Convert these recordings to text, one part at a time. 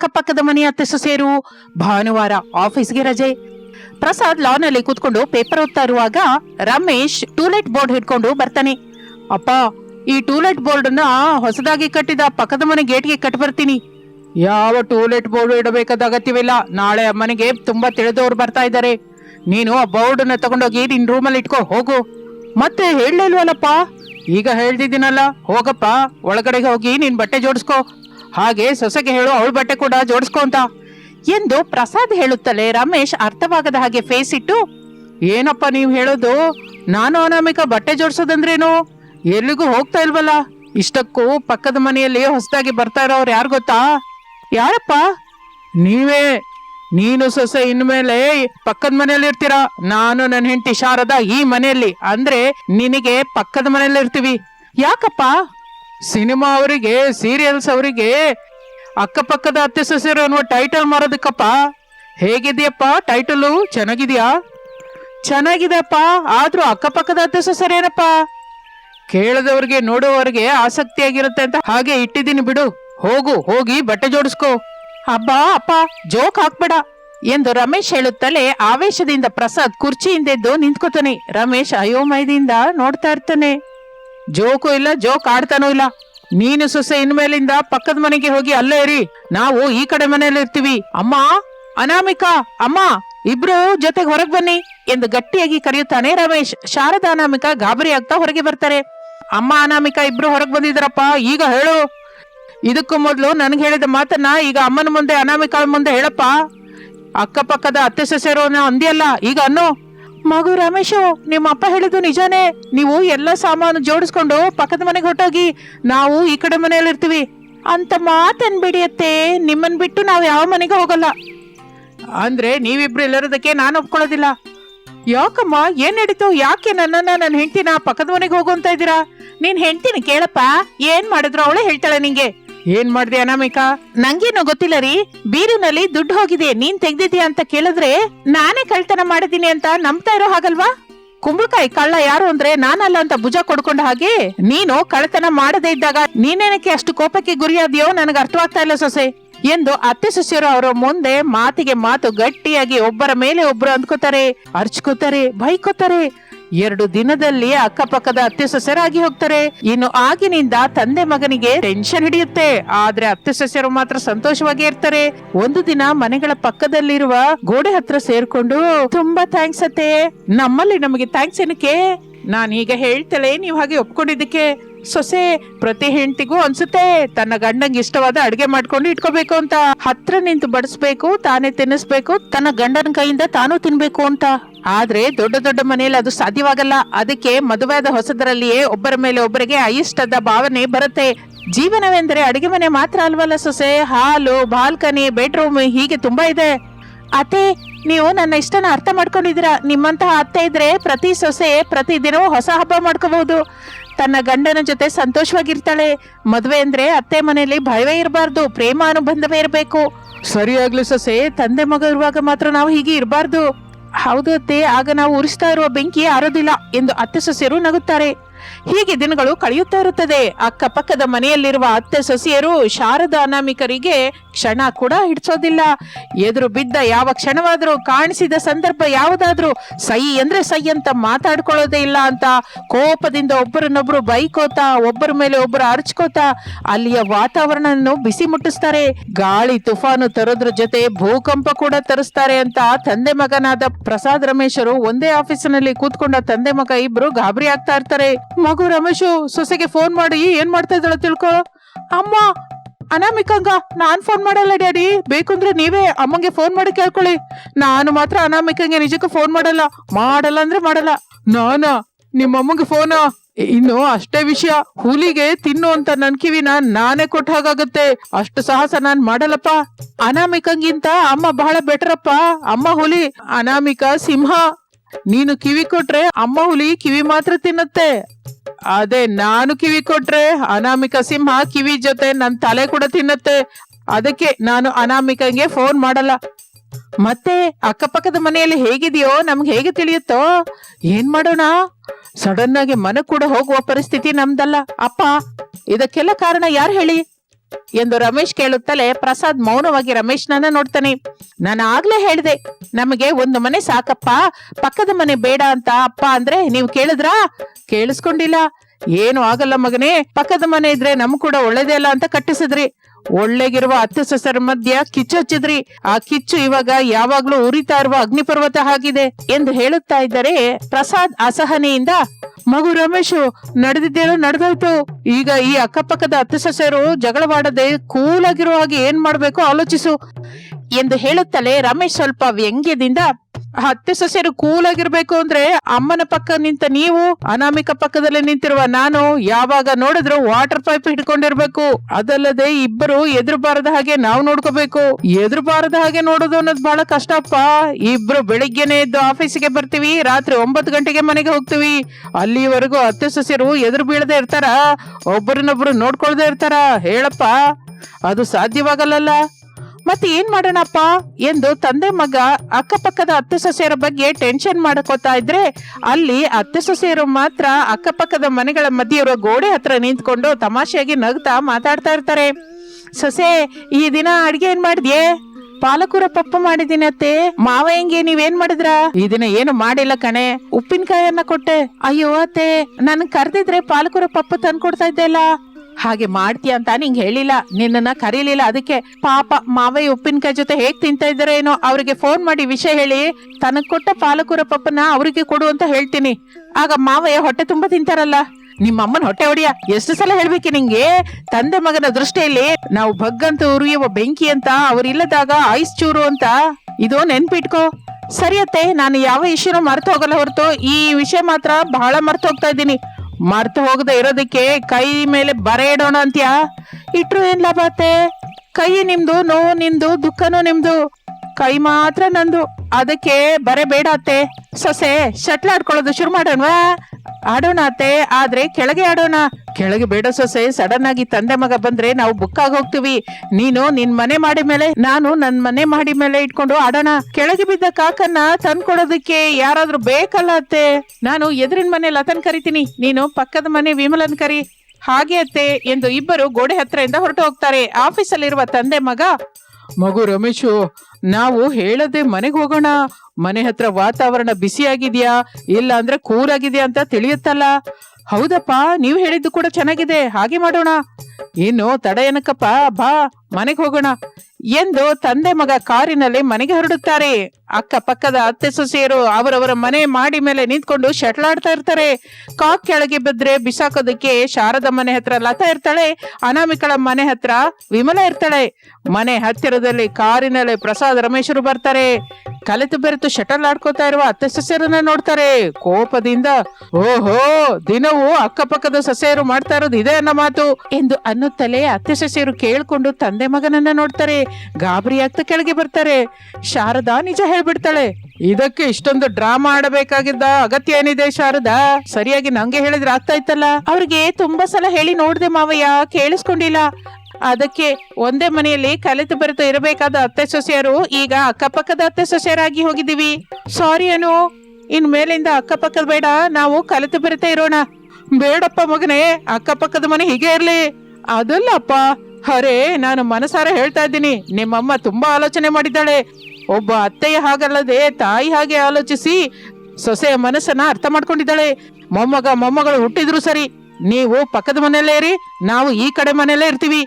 ಅಕ್ಕಪಕ್ಕದ ಮನೆಯ ಅತ್ತೆ ಸೊಸೆಯರು ಭಾನುವಾರ ಆಫೀಸ್ಗೆ ರಜೆ. ಪ್ರಸಾದ್ ಲಾನಲ್ಲಿ ಕೂತ್ಕೊಂಡು ಪೇಪರ್ ಓದ್ತಾ ಇರುವಾಗ ರಮೇಶ್ ಟೂಲೆಟ್ ಬೋರ್ಡ್ ಹಿಡ್ಕೊಂಡು ಬರ್ತಾನೆ. ಅಪ್ಪ, ಈ ಟೂಲೆಟ್ ಬೋರ್ಡ್ನ ಹೊಸದಾಗಿ ಕಟ್ಟಿದ ಪಕ್ಕದ ಮನೆ ಗೇಟ್ಗೆ ಕಟ್ ಬರ್ತೀನಿ. ಯಾವ ಟೂಲೆಟ್ ಬೋರ್ಡ್ ಇಡಬೇಕಾದ ಅಗತ್ಯವಿಲ್ಲ. ನಾಳೆ ಮನೆಗೆ ತುಂಬಾ ತಿಳಿದವರು ಬರ್ತಾ ಇದ್ದಾರೆ. ನೀನು ಆ ಬೋರ್ಡ್ನ ತಗೊಂಡೋಗಿ ನಿನ್ ರೂಮಲ್ಲಿ ಇಟ್ಕೋ, ಹೋಗು. ಮತ್ತೆ ಹೇಳಲಿಲ್ವಲ್ಲಪ್ಪ ಈಗ ಹೇಳ್ದಿದ್ದೀನಲ್ಲ, ಹೋಗಪ್ಪ. ಒಳಗಡೆಗೆ ಹೋಗಿ ನಿನ್ ಬಟ್ಟೆ ಜೋಡಿಸ್ಕೋ. ಹಾಗೆ ಸೊಸೆಗೆ ಹೇಳು ಅವಳ ಬಟ್ಟೆ ಕೂಡ ಜೋಡಿಸ್ಕೊಂತ ಎಂದು ಪ್ರಸಾದ್ ಹೇಳುತ್ತಲೇ ರಮೇಶ್ ಅರ್ಥವಾಗದ ಹಾಗೆ ಫೇಸ್ ಇಟ್ಟು, ಏನಪ್ಪ ನೀವು ಹೇಳೋದು? ನಾನು ಅನಾಮಿಕ ಬಟ್ಟೆ ಜೋಡಿಸೋದಂದ್ರೇನು? ಎಲ್ಲಿಗೂ ಹೋಗ್ತಾ ಇಲ್ವಲ್ಲ? ಇಷ್ಟಕ್ಕೂ ಪಕ್ಕದ ಮನೆಯಲ್ಲಿ ಹೊಸದಾಗಿ ಬರ್ತಾ ಇರೋರು ಯಾರು ಗೊತ್ತಾ? ಯಾರಪ್ಪ? ನೀವೇ. ನೀನು ಸೊಸೆ ಇನ್ಮೇಲೆ ಪಕ್ಕದ ಮನೆಯಲ್ಲಿ ಇರ್ತೀರಾ? ನಾನು ನನ್ನ ಹೆಂಡತಿ ಶಾರದ ಈ ಮನೆಯಲ್ಲಿ. ಅಂದ್ರೆ ನಿನಗೆ ಪಕ್ಕದ ಮನೆಯಲ್ಲಿ ಇರ್ತೀವಿ. ಯಾಕಪ್ಪ? ಸಿನಿಮಾ ಅವರಿಗೆ ಸೀರಿಯಲ್ಸ್ ಅವರಿಗೆ, ಅಕ್ಕಪಕ್ಕದ ಅತ್ತೆ ಸೊಸೆರು ಅನ್ನುವ ಟೈಟಲ್ ಮಾರೋದಕ್ಕಪ್ಪ. ಹೇಗಿದೆಯಪ್ಪ? ಟೈಟಲು ಚೆನ್ನಾಗಿದ್ಯಾ? ಚೆನ್ನಾಗಿದೆಪ್ಪ ಆದ್ರೂ ಅಕ್ಕಪಕ್ಕದ ಅತ್ತೆ ಸೊಸೆರೇನಪ್ಪ ಕೇಳದವ್ರಿಗೆ ನೋಡುವವರಿಗೆ ಆಸಕ್ತಿಯಾಗಿರುತ್ತೆ ಅಂತ ಹಾಗೆ ಇಟ್ಟಿದ್ದೀನಿ ಬಿಡು. ಹೋಗು, ಹೋಗಿ ಬಟ್ಟೆ ಜೋಡಿಸ್ಕೋ. ಅಬ್ಬಾ, ಅಪ್ಪ ಜೋಕ್ ಹಾಕ್ಬೇಡ. ಎಂದು ರಮೇಶ್ ಹೇಳುತ್ತಲೇ ಆವೇಶದಿಂದ ಪ್ರಸಾದ್ ಕುರ್ಚಿಯಿಂದೆದ್ದು ನಿಂತ್ಕೋತಾನೆ. ರಮೇಶ್ ಅಯೋಮಯದಿಂದ ನೋಡ್ತಾ ಇರ್ತಾನೆ. ಜೋಕು ಇಲ್ಲ, ಜೋಕ್ ಆಡ್ತಾನೂ ಇಲ್ಲ. ನೀನು ಸೊಸೆ ಇನ್ಮೇಲಿಂದ ಪಕ್ಕದ ಮನೆಗೆ ಹೋಗಿ ಅಲ್ಲೇ ಇರಿ. ನಾವು ಈ ಕಡೆ ಮನೆಯಲ್ಲಿ ಇರ್ತೀವಿ. ಅಮ್ಮ, ಅನಾಮಿಕಾ, ಅಮ್ಮ, ಇಬ್ರು ಜೊತೆಗೆ ಹೊರಗ್ ಬನ್ನಿ ಎಂದು ಗಟ್ಟಿಯಾಗಿ ಕರೆಯುತ್ತಾನೆ ರಮೇಶ್. ಶಾರದ, ಅನಾಮಿಕಾ ಗಾಬರಿ ಆಗ್ತಾ ಹೊರಗೆ ಬರ್ತಾರೆ. ಅಮ್ಮ, ಅನಾಮಿಕಾ ಇಬ್ರು ಹೊರಗ್ ಬಂದಿದ್ರಪ್ಪ ಈಗ ಹೇಳು. ಇದಕ್ಕೂ ಮೊದಲು ನನ್ಗೆ ಹೇಳಿದ ಮಾತನ್ನ ಈಗ ಅಮ್ಮನ ಮುಂದೆ ಅನಾಮಿಕಾ ಮುಂದೆ ಹೇಳಪ್ಪ. ಅಕ್ಕಪಕ್ಕದ ಅತ್ತೆ ಸೊಸೆರೋನ ಅಂದಿಯಲ್ಲ, ಈಗ ಅನ್ನು. ಮಗು ರಮೇಶು, ನಿಮ್ಮ ಅಪ್ಪ ಹೇಳಿದ್ದು ನಿಜಾನೇ. ನೀವು ಎಲ್ಲ ಸಾಮಾನು ಜೋಡಿಸ್ಕೊಂಡು ಪಕ್ಕದ ಮನೆಗೆ ಹೊಟ್ಟೋಗಿ ನಾವು ಈ ಕಡೆ ಮನೆಯಲ್ಲಿ ಇರ್ತೀವಿ. ಅಂತ ಮಾತನ್ಬಿಡಿ ಅತ್ತೆ ನಿಮ್ಮನ್ ಬಿಟ್ಟು ನಾವು ಯಾವ ಮನೆಗೆ ಹೋಗಲ್ಲ. ಅಂದ್ರೆ ನೀವಿಬ್ರು ಇಲ್ಲಿರೋದಕ್ಕೆ ನಾನು ಒಪ್ಕೊಳ್ಳೋದಿಲ್ಲ. ಯಾಕಮ್ಮ, ಏನ್ ನಡೀತು? ಯಾಕೆ ನನ್ನನ್ನ ನನ್ನ ಹೆಂಡತಿನ ಪಕ್ಕದ ಮನೆಗೆ ಹೋಗು ಅಂತ ಇದ್ದೀರಾ? ನೀನ್ ಹೆಂಡತಿನ ಕೇಳಪ್ಪ. ಏನ್ ಮಾಡಿದ್ರು ಅವಳೇ ಹೇಳ್ತಾಳೆ ನಿಂಗೆ. ಏನ್ ಮಾಡ್ದೆ ಅನಾಮಿಕಾ? ನಂಗೇನು ಗೊತ್ತಿಲ್ಲ ರೀ. ಬೀರಿನಲ್ಲಿ ದುಡ್ಡು ಹೋಗಿದೆ. ನೀನ್ ತೆಗ್ದಿದ್ಯಾ ಅಂತ ಕೇಳಿದ್ರೆ ನಾನೇ ಕಳ್ತನ ಮಾಡಿದೀನಿ ಅಂತ ನಂಬ್ತಾ ಇರೋ ಹಾಗಲ್ವಾ? ಕುಂಬಳಕಾಯಿ ಕಳ್ಳ ಯಾರು ಅಂದ್ರೆ ನಾನಲ್ಲ ಅಂತ ಭುಜ ಕೊಡ್ಕೊಂಡ ಹಾಗೆ ನೀನು ಕಳ್ಳತನ ಮಾಡದೇ ಇದ್ದಾಗ ನೀನೇನಕ್ಕೆ ಅಷ್ಟು ಕೋಪಕ್ಕೆ ಗುರಿಯಾದ್ಯೋ? ನನಗೆ ಅರ್ಥವಾಗ್ತಾ ಇಲ್ಲ ಸೊಸೆ. ಎಂದು ಅತ್ತೆ ಸೊಸೆಯರು ಅವರ ಮುಂದೆ ಮಾತಿಗೆ ಮಾತು ಗಟ್ಟಿಯಾಗಿ ಒಬ್ಬರ ಮೇಲೆ ಒಬ್ಬರು ಅಂದ್ಕೋತಾರೆ. ಅರ್ಚ್ಕೋತಾರೆ. ಬೈಕೋತಾರೆ. ಎರಡು ದಿನದಲ್ಲಿ ಅಕ್ಕಪಕ್ಕದ ಅತ್ತೆ ಸೊಸೆರಾಗಿ ಹೋಗ್ತಾರೆ. ಇನ್ನು ಆಗಿನಿಂದ ತಂದೆ ಮಗನಿಗೆ ಟೆನ್ಷನ್ ಹಿಡಿಯುತ್ತೆ. ಆದ್ರೆ ಅತ್ತೆ ಸೊಸೆರು ಮಾತ್ರ ಸಂತೋಷವಾಗಿ ಇರ್ತಾರೆ. ಒಂದು ದಿನ ಮನೆಗಳ ಪಕ್ಕದಲ್ಲಿರುವ ಗೋಡೆ ಹತ್ರ ಸೇರ್ಕೊಂಡು, ತುಂಬಾ ಥ್ಯಾಂಕ್ಸ್ ಅತ್ತೆ. ನಮ್ಮಲ್ಲಿ ನಮಗೆ ಥ್ಯಾಂಕ್ಸ್ ಏನಕ್ಕೆ? ನಾನು ಈಗ ಹೇಳ್ತಲೇ ನೀವ್ ಹಾಗೆ ಒಪ್ಕೊಂಡಿದ್ದಕ್ಕೆ. ಸೊಸೆ, ಪ್ರತಿ ಹೆಂಡತಿಗೂ ಅನ್ಸುತ್ತೆ. ತನ್ನ ಗಂಡಂಗೆ ಇಷ್ಟವಾದ ಅಡಿಗೆ ಮಾಡ್ಕೊಂಡು ಇಟ್ಕೋಬೇಕು ಅಂತ. ಹತ್ರ ನಿಂತು ಬಡಿಸ್ಬೇಕು, ತಾನೇ ತಿನ್ನಿಸ್ಬೇಕು, ತನ್ನ ಗಂಡನ ಕೈಯಿಂದ ತಾನೂ ತಿನ್ಬೇಕು ಅಂತ. ಆದ್ರೆ ದೊಡ್ಡ ದೊಡ್ಡ ಮನೆಯಲ್ಲಿ ಅದು ಸಾಧ್ಯವಾಗಲ್ಲ. ಅದಕ್ಕೆ ಮದುವೆಯಾದ ಹೊಸದರಲ್ಲಿಯೇ ಒಬ್ಬರ ಮೇಲೆ ಒಬ್ಬರಿಗೆ ಅಯಿಷ್ಟದ ಭಾವನೆ ಬರುತ್ತೆ. ಜೀವನವೆಂದರೆ ಅಡುಗೆ ಮನೆ ಮಾತ್ರ ಅಲ್ವಲ್ಲ ಸೊಸೆ? ಹಾಲು, ಬಾಲ್ಕನಿ, ಬೆಡ್ರೂಮ್ ಹೀಗೆ ತುಂಬಾ ಇದೆ. ಅತ್ತೆ, ನೀವು ನನ್ನ ಇಷ್ಟನ ಅರ್ಥ ಮಾಡ್ಕೊಂಡಿದ್ದೀರಾ? ನಿಮ್ಮಂತಹ ಅತ್ತೆ ಇದ್ರೆ ಪ್ರತಿ ಸೊಸೆ ಪ್ರತಿ ದಿನವೂ ಹೊಸ ಹಬ್ಬ ಮಾಡ್ಕೋಬಹುದು. ತನ್ನ ಗಂಡನ ಜೊತೆ ಸಂತೋಷವಾಗಿರ್ತಾಳೆ. ಮದುವೆ ಅಂದ್ರೆ ಅತ್ತೆ ಮನೆಯಲ್ಲಿ ಭಯವೇ ಇರಬಾರ್ದು, ಪ್ರೇಮ ಅನುಬಂಧವೇ ಇರಬೇಕು. ಸರಿಯಾಗ್ಲಿ ಸೊಸೆ, ತಂದೆ ಮಗ ಇರುವಾಗ ಮಾತ್ರ ನಾವು ಹೀಗೆ ಇರಬಾರ್ದು. ಹೌದು ಅತ್ತೆ ಆಗ ನಾವು ಉರಿಸ್ತಾ ಇರುವ ಬೆಂಕಿ ಆರೋದಿಲ್ಲ ಎಂದು ಅತ್ತೆ ಸೊಸೆಯರು ನಗುತ್ತಾರೆ. ಹೀಗೆ ದಿನಗಳು ಕಳೆಯುತ್ತಾ ಇರುತ್ತದೆ. ಅಕ್ಕಪಕ್ಕದ ಮನೆಯಲ್ಲಿರುವ ಅತ್ತೆ ಸೊಸೆಯರು ಶಾರದ ಅನಾಮಿಕರಿಗೆ ಕ್ಷಣ ಕೂಡ ಹಿಡಿಸೋದಿಲ್ಲ. ಎದುರು ಬಿದ್ದ ಯಾವ ಕ್ಷಣವಾದರೂ, ಕಾಣಿಸಿದ ಸಂದರ್ಭ ಯಾವುದಾದ್ರೂ ಸೈ ಅಂದ್ರೆ ಸೈ ಅಂತ ಮಾತಾಡ್ಕೊಳ್ಳೋದೇ ಇಲ್ಲ ಅಂತ ಕೋಪದಿಂದ ಒಬ್ಬರನ್ನೊಬ್ರು ಬೈಕೋತಾ, ಒಬ್ಬರ ಮೇಲೆ ಒಬ್ಬರು ಅರ್ಚ್ಕೋತಾ, ಅಲ್ಲಿಯ ವಾತಾವರಣವನ್ನು ಬಿಸಿ ಮುಟ್ಟಿಸ್ತಾರೆ. ಗಾಳಿ ತುಫಾನು ತರೋದ್ರ ಜೊತೆ ಭೂಕಂಪ ಕೂಡ ತರಿಸ್ತಾರೆ ಅಂತ ತಂದೆ ಮಗನಾದ ಪ್ರಸಾದ್ ರಮೇಶರು ಒಂದೇ ಆಫೀಸಿನಲ್ಲಿ ಕೂತ್ಕೊಂಡ ತಂದೆ ಮಗ ಇಬ್ರು ಗಾಬರಿ ಆಗ್ತಾ ಇರ್ತಾರೆ. ಮಗು ರಮೇಶು ಸೊಸೆಗೆ ಫೋನ್ ಮಾಡಿ, ಏನ್ ಮಾಡ್ತಾ ಇದ್ದಾಳೆ ತಿಳ್ಕೊ? ಅಮ್ಮ, ಅನಾಮಿಕಂಗ, ನಾನ್ ಫೋನ್ ಮಾಡಲ್ಲ ಡ್ಯಾಡಿ. ಬೇಕಂದ್ರೆ ನೀವೇ ಅಮ್ಮಂಗೆ ಫೋನ್ ಮಾಡಿ ಕೇಳ್ಕೊಳ್ಳಿ. ನಾನು ಮಾತ್ರ ಅನಾಮಿಕಂಗೆ ನಿಜಕ್ಕೂ ಫೋನ್ ಮಾಡಲ್ಲ. ಮಾಡಲ್ಲ ಅಂದ್ರೆ ಮಾಡಲ್ಲ. ನಾನಾ ನಿಮ್ಮ ಅಮ್ಮಂಗೆ ಫೋನ ಇನ್ನು ಅಷ್ಟೇ ವಿಷಯ. ಹುಲಿಗೆ ತಿನ್ನು ಅಂತ ನನ್ ಕಿವಿನ ನಾನೇ ಕೊಟ್ಟ ಹಾಗಾಗತ್ತೆ. ಅಷ್ಟು ಸಾಹಸ ನಾನ್ ಮಾಡಲ್ಲಪ್ಪ. ಅನಾಮಿಕಂಗಿಂತ ಅಮ್ಮ ಬಹಳ ಬೆಟರಪ್ಪ ಅಮ್ಮ ಹುಲಿ, ಅನಾಮಿಕ, ಸಿಂಹ. ನೀನು ಕಿವಿ ಕೊಟ್ರೆ ಅಮ್ಮ ಹುಲಿ ಕಿವಿ ಮಾತ್ರ ತಿನ್ನುತ್ತೆ. ಅದೇ ನಾನು ಕಿವಿ ಕೊಟ್ರೆ ಅನಾಮಿಕ ಸಿಂಹ ಕಿವಿ ಜೊತೆ ನನ್ ತಲೆ ಕೂಡ ತಿನ್ನುತ್ತೆ. ಅದಕ್ಕೆ ನಾನು ಅನಾಮಿಕಂಗೆ ಫೋನ್ ಮಾಡಲ್ಲ. ಮತ್ತೆ ಅಕ್ಕಪಕ್ಕದ ಮನೆಯಲ್ಲಿ ಹೇಗಿದೆಯೋ ನಮ್ಗೆ ಹೇಗೆ ತಿಳಿಯುತ್ತೋ? ಏನ್ ಮಾಡೋಣ? ಸಡನ್ ಆಗಿ ಮನೆ ಕೂಡ ಹೋಗುವ ಪರಿಸ್ಥಿತಿ ನಮ್ದಲ್ಲ. ಅಪ್ಪ, ಇದಕ್ಕೆಲ್ಲ ಕಾರಣ ಯಾರು ಹೇಳಿ? ಎಂದು ರಮೇಶ್ ಕೇಳುತ್ತಲೇ ಪ್ರಸಾದ್ ಮೌನವಾಗಿ ರಮೇಶ್ನನ್ನ ನೋಡ್ತಾನೆ. ನಾನು ಆಗ್ಲೇ ಹೇಳ್ದೆ, ನಮಗೆ ಒಂದು ಮನೆ ಸಾಕಪ್ಪ, ಪಕ್ಕದ ಮನೆ ಬೇಡ ಅಂತ ಅಪ್ಪ ಅಂದ್ರೆ ನೀವು ಕೇಳಿದ್ರಾ? ಕೇಳಿಸ್ಕೊಂಡಿಲ್ಲ. ಏನು ಆಗಲ್ಲ ಮಗನೇ, ಪಕ್ಕದ ಮನೆ ಇದ್ರೆ ನಮ್ ಕೂಡ ಒಳ್ಳೇದೇ ಅಲ್ಲ ಅಂತ ಕಟ್ಟಿಸಿದ್ರಿ. ಒಳ್ಳೆಗಿರುವ ಹತ್ತು ಸೊಸರ ಮಧ್ಯ ಕಿಚ್ಚು ಹಚ್ಚಿದ್ರಿ. ಆ ಕಿಚ್ಚು ಇವಾಗ ಯಾವಾಗ್ಲೂ ಉರಿತಾ ಇರುವ ಅಗ್ನಿಪರ್ವತ ಆಗಿದೆ ಎಂದು ಹೇಳುತ್ತಾ ಇದ್ದರೆ ಪ್ರಸಾದ್ ಅಸಹನೆಯಿಂದ, ಮಗು ರಮೇಶು, ನಡೆದಿದ್ದೇನೋ ನಡೆದೋಯ್ತು. ಈಗ ಈ ಅಕ್ಕಪಕ್ಕದ ಹತ್ತು ಸೊಸೆಯರು ಜಗಳವಾಡದೆ ಕೂಲ್ ಆಗಿರೋ ಹಾಗೆ ಏನ್ ಮಾಡ್ಬೇಕು ಆಲೋಚಿಸು. ಎಂದು ಹೇಳುತ್ತಲೇ ರಮೇಶ್ ಸ್ವಲ್ಪ ವ್ಯಂಗ್ಯದಿಂದ ಹತ್ತೆ ಸೊಸೆಯರು ಕೂಲ್ ಆಗಿರ್ಬೇಕು ಅಂದ್ರೆ ಅಮ್ಮನ ಪಕ್ಕ ನಿಂತ ನೀವು, ಅನಾಮಿಕ ಪಕ್ಕದಲ್ಲಿ ನಿಂತಿರುವ ನಾನು ಯಾವಾಗ ನೋಡಿದ್ರು ವಾಟರ್ ಪೈಪ್ ಹಿಡ್ಕೊಂಡಿರ್ಬೇಕು ಅದಲ್ಲದೆ ಇಬ್ಬರು ಎದುರು ಬಾರದ ಹಾಗೆ ನಾವು ನೋಡ್ಕೋಬೇಕು. ಎದುರು ಬಾರದ ಹಾಗೆ ನೋಡೋದು ಅನ್ನೋದು ಬಹಳ ಕಷ್ಟಪ್ಪ. ಇಬ್ರು ಬೆಳಿಗ್ಗೆನೆ ಎದ್ದು ಆಫೀಸಿಗೆ ಬರ್ತೀವಿ, ರಾತ್ರಿ ಒಂಬತ್ತು ಗಂಟೆಗೆ ಮನೆಗೆ ಹೋಗ್ತೀವಿ. ಅಲ್ಲಿವರೆಗೂ ಅತ್ತೆ ಸೊಸೆಯರು ಎದುರು ಬೀಳದೆ ಇರ್ತಾರ, ಒಬ್ಬರನ್ನೊಬ್ರು ನೋಡ್ಕೊಳ್ದೆ ಇರ್ತಾರ. ಹೇಳಪ್ಪ, ಅದು ಸಾಧ್ಯವಾಗಲ್ಲಲ್ಲ? ಮತ್ತೆ ಏನ್ ಮಾಡೋಣಪ್ಪ? ಎಂದು ತಂದೆ ಮಗ ಅಕ್ಕಪಕ್ಕದ ಅತ್ತೆ ಸೊಸೆಯರ ಬಗ್ಗೆ ಟೆನ್ಷನ್ ಮಾಡ್ಕೋತಾ ಇದ್ರೆ ಅಲ್ಲಿ ಅತ್ತೆ ಸೊಸೆಯರು ಮಾತ್ರ ಅಕ್ಕಪಕ್ಕದ ಮನೆಗಳ ಮಧ್ಯೆ ಗೋಡೆ ಹತ್ರ ನಿಂತ್ಕೊಂಡು ತಮಾಷೆಯಾಗಿ ನಗ್ತಾ ಮಾತಾಡ್ತಾ ಇರ್ತಾರೆ. ಸೊಸೆ, ಈ ದಿನ ಅಡ್ಗೆ ಏನ್ ಮಾಡಿದ್ಯೆ? ಪಾಲಕೂರ ಪಪ್ಪ ಮಾಡಿದೀನಿ ಅತ್ತೆ. ಮಾವ ಹೆಂಗೆ, ನೀವೇನ್ ಮಾಡಿದ್ರ? ಈ ದಿನ ಏನು ಮಾಡಿಲ್ಲ ಕಣೆ. ಉಪ್ಪಿನಕಾಯನ್ನ ಕೊಟ್ಟೆ. ಅಯ್ಯೋ ಅತ್ತೆ, ನನ್ ಕರ್ದಿದ್ರೆ ಪಾಲಕೂರ ಪಪ್ಪ ತಂದ್ಕೊಡ್ತಾ ಇದ್ದೆ ಅಲ್ಲ. ಹಾಗೆ ಮಾಡ್ತೀಯ ಅಂತ ನಿಂಗೆ ಹೇಳಿಲ್ಲ, ನಿನ್ನನ್ನ ಕರೀಲಿಲ್ಲ. ಅದಕ್ಕೆ ಪಾಪ ಮಾವಯ್ಯ ಉಪ್ಪಿನಕಾಯಿ ಜೊತೆ ಹೇಗ್ ತಿಂತ ಇದ್ದಾರೇನೋ ಅವ್ರಿಗೆ ಫೋನ್ ಮಾಡಿ ವಿಷಯ ಹೇಳಿ, ತನಗ್ ಕೊಟ್ಟ ಪಾಲಕೂರ ಪಪ್ಪನ ಅವರಿಗೆ ಕೊಡು ಅಂತ ಹೇಳ್ತೀನಿ. ಆಗ ಮಾವಯ್ಯ ಹೊಟ್ಟೆ ತುಂಬಾ ತಿಂತಾರಲ್ಲ. ನಿಮ್ಮ ಅಮ್ಮನ ಹೊಟ್ಟೆ ಹೊಡಿಯ. ಎಷ್ಟು ಸಲ ಹೇಳ್ಬೇಕು ನಿಂಗೆ? ತಂದೆ ಮಗನ ದೃಷ್ಟಿಯಲ್ಲಿ ನಾವು ಭಗ್ಗಂತ ಉರಿಯುವ ಬೆಂಕಿ ಅಂತ ಅವರಿಲ್ಲದಾಗ ಐಸ್ ಚೂರು ಅಂತ ಇದು ನೆನ್ಪಿಟ್ಕೋ. ಸರಿಯತ್ತೆ ನಾನು ಯಾವ ವಿಷಯನೂ ಮರ್ತು ಹೋಗಲ್ಲ ಹೊರತು ಈ ವಿಷಯ ಮಾತ್ರ ಬಹಳ ಮರ್ತು ಹೋಗ್ತಾ ಇದ್ದೀನಿ. ಮರ್ತು ಹೋಗದೆ ಇರೋದಕ್ಕೆ ಕೈ ಮೇಲೆ ಬರೆ ಇಡೋಣ ಅಂತ್ಯಾ? ಇಟ್ರು ಏನ್ ಲಾಭ ಕೈ ನಿಮ್ದು, ನೋವು ನಿಮ್ದು, ದುಃಖನೂ ನಿಮ್ದು. ಕೈ ಮಾತ್ರ ನಂದು. ಅದಕ್ಕೆ ಬರೇ ಬೇಡ ಅತ್ತೆ. ಸೊಸೆ, ಶಟ್ಲ್ ಆಡ್ಕೊಳ್ಳೋದು ಶುರು ಮಾಡೋಣವಾ? ಆಡೋಣ ಅತ್ತೆ, ಆದ್ರೆ ಕೆಳಗೆ ಆಡೋಣ. ಕೆಳಗೆ ಬೇಡ ಸೊಸೆ ಸಡನ್ ಆಗಿ ತಂದೆ ಮಗ ಬಂದ್ರೆ ನಾವು ಬುಕ್ ಹೋಗ್ತೀವಿ. ನೀನು ನಿನ್ ಮನೆ ಮಾಡಿ ಮೇಲೆ, ನಾನು ನನ್ ಮನೆ ಮಾಡಿ ಮೇಲೆ ಇಟ್ಕೊಂಡು ಆಡೋಣ. ಕೆಳಗೆ ಬಿದ್ದ ಕಾಕನ್ನ ತಂದ್ಕೊಡೋದಕ್ಕೆ ಯಾರಾದ್ರೂ ಬೇಕಲ್ಲ ಅತ್ತೆ. ನಾನು ಎದುರಿನ ಮನೆ ಲತನ್ ಕರಿತೀನಿ. ನೀನು ಪಕ್ಕದ ಮನೆ ವಿಮಲನ್ ಕರಿ. ಹಾಗೆ ಅತ್ತೆ ಎಂದು ಇಬ್ಬರು ಗೋಡೆ ಹತ್ರದಿಂದ ಹೊರಟು ಹೋಗ್ತಾರೆ. ಆಫೀಸಲ್ಲಿರುವ ತಂದೆ ಮಗ, ಮಗು ರಮೇಶು ನಾವು ಹೇಳದೆ ಮನೆಗೆ ಹೋಗೋಣ. ಮನೆ ಹತ್ರ ವಾತಾವರಣ ಬಿಸಿಯಾಗಿದ್ಯಾ? ಇಲ್ಲ ಅಂದ್ರೆ ಕೂಲ್ ಆಗಿದ್ಯಾ ಅಂತ ತಿಳಿಯುತ್ತಲ್ಲ. ಹೌದಪ್ಪ, ನೀವು ಹೇಳಿದ್ದು ಕೂಡ ಚೆನ್ನಾಗಿದೆ. ಹಾಗೆ ಮಾಡೋಣ. ಇನ್ನು ತಡ ಏನಕ್ಕಪ್ಪ ಬಾ, ಮನೆಗೆ ಹೋಗೋಣ. ಎಂದು ತಂದೆ ಮಗ ಕಾರಿನಲ್ಲಿ ಮನೆಗೆ ಹೊರಡುತ್ತಾರೆ. ಅಕ್ಕ ಪಕ್ಕದ ಅತ್ತೆ ಸೊಸೆಯರು ಅವರವರ ಮನೆ ಮಾಡಿ ಮೇಲೆ ನಿಂತ್ಕೊಂಡು ಶಟ್ಲ್ ಆಡ್ತಾ ಇರ್ತಾರೆ. ಕಾಕ್ ಕೆಳಗೆ ಬಿದ್ರೆ ಬಿಸಾಕೋದಕ್ಕೆ ಶಾರದ ಮನೆ ಹತ್ರ ಲತಾ ಇರ್ತಾಳೆ, ಅನಾಮಿಕಳ ಮನೆ ಹತ್ರ ವಿಮಲ ಇರ್ತಾಳೆ. ಮನೆ ಹತ್ತಿರದಲ್ಲಿ ಕಾರಿನಲ್ಲಿ ಪ್ರಸಾದ್ ರಮೇಶರು ಬರ್ತಾರೆ. ಕಲಿತು ಬೆರೆತು ಶಟಲ್ ಆಡ್ಕೋತಾ ಇರುವ ಅತ್ತೆ ಸೊಸೆಯರನ್ನ ನೋಡ್ತಾರೆ. ಕೋಪದಿಂದ, ಓಹೋ, ದಿನವೂ ಅಕ್ಕಪಕ್ಕದ ಸೊಸೆಯರು ಮಾಡ್ತಾ ಇರೋದು ಇದೇ ಅನ್ನೋ ಮಾತು ಎಂದು ಅನ್ನುತ್ತಲೇ ಅತ್ತೆ ಸೊಸೆಯರು ಕೇಳ್ಕೊಂಡು ತಂದೆ ಮಗನನ್ನ ನೋಡ್ತಾರೆ. ಗಾಬರಿ ಆಗ್ತಾ ಕೆಳಗೆ ಬರ್ತಾರೆ. ಶಾರದಾ ನಿಜ ಹೇಳ್ಬಿಡ್ತಾಳೆ. ಇದಕ್ಕೆ ಇಷ್ಟೊಂದು ಡ್ರಾಮಾ ಆಡಬೇಕಾಗಿದ್ದ ಅಗತ್ಯ ಏನಿದೆ ಶಾರದಾ? ಸರಿಯಾಗಿ ನಂಗೆ ಹೇಳಿದ್ರೆ ಆಗ್ತಾ ಇತ್ತಲ್ಲ? ಅವ್ರಿಗೆ ತುಂಬಾ ಸಲ ಹೇಳಿ ನೋಡ್ದೆ ಮಾವಯ್ಯ, ಕೇಳಿಸ್ಕೊಂಡಿಲ್ಲ. ಅದಕ್ಕೆ ಒಂದೇ ಮನೆಯಲ್ಲಿ ಕಲಿತು ಬೆರೆತು ಇರಬೇಕಾದ ಅತ್ತೆ ಸೊಸೆಯರು ಈಗ ಅಕ್ಕಪಕ್ಕದ ಅತ್ತೆ ಸೊಸೆಯರಾಗಿ ಹೋಗಿದ್ದೀವಿ. ಸಾರಿ ಅನು. ಇನ್ ಮೇಲಿಂದ ಅಕ್ಕಪಕ್ಕದ ಬೇಡ, ನಾವು ಕಲಿತು ಬರಿತಾ ಇರೋಣ. ಬೇಡಪ್ಪ ಮಗನೇ, ಅಕ್ಕಪಕ್ಕದ ಮನೆ ಹೀಗೆ ಇರ್ಲಿ. ಅದಲ್ಲಪ್ಪ. ಅರೆ, ನಾನು ಮನಸಾರ ಹೇಳ್ತಾ ಇದ್ದೀನಿ. ನಿಮ್ಮಮ್ಮ ತುಂಬಾ ಆಲೋಚನೆ ಮಾಡಿದ್ದಾಳೆ. ಒಬ್ಬ ಅತ್ತೆಯ ಹಾಗಲ್ಲದೆ ತಾಯಿ ಹಾಗೆ ಆಲೋಚಿಸಿ ಸೊಸೆಯ ಮನಸ್ಸನ್ನ ಅರ್ಥ ಮಾಡ್ಕೊಂಡಿದ್ದಾಳೆ. ಮೊಮ್ಮಗ, ಮೊಮ್ಮಗಳು ಹುಟ್ಟಿದ್ರು ಸರಿ. ನೀವು ಪಕ್ಕದ ಮನೆಯಲ್ಲೇ ಇರಿ, ನಾವು ಈ ಕಡೆ ಮನೆಯಲ್ಲೇ ಇರ್ತೀವಿ.